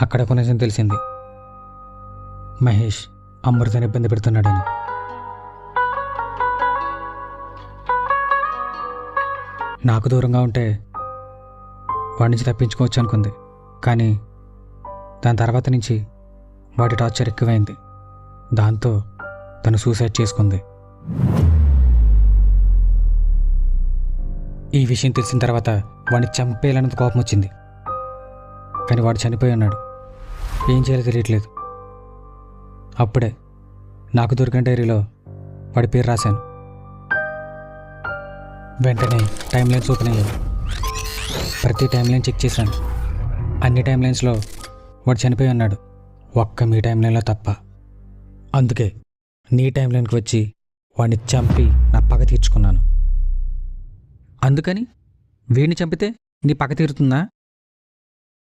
అక్కడ ఒక నిజం తెలిసింది. మహేష్ అమృతని ఇబ్బంది పెడుతున్నాడని. నాకు దూరంగా ఉంటే వాడి నుంచి తప్పించుకోవచ్చు అనుకుంది. కానీ దాని తర్వాత నుంచి వాడి టార్చర్ ఎక్కువైంది. దాంతో తను సూసైడ్ చేసుకుంది. ఈ విషయం తెలిసిన తర్వాత వాడిని చంపేయాలన్నది కోపం వచ్చింది కానీ వాడు చనిపోయి ఉన్నాడు. ఏం చేయాలో తెలియట్లేదు. అప్పుడే నాకు దొరికిన డైరీలో వాడి పేరు రాశాను. వెంటనే టైం లైన్స్ ఓపెన్ అయ్యాయి. ప్రతి టైం లైన్ చెక్ చేశాను. అన్ని టైం లైన్స్లో వాడు చనిపోయి ఉన్నాడు. ఒక్క మీ టైం లైన్లో తప్ప. అందుకే నీ టైం లైన్కి వచ్చి వాడిని చంపి నా పగ తీర్చుకున్నాను. అందుకని వీడిని చంపితే నీ పగ తీరుతుందా?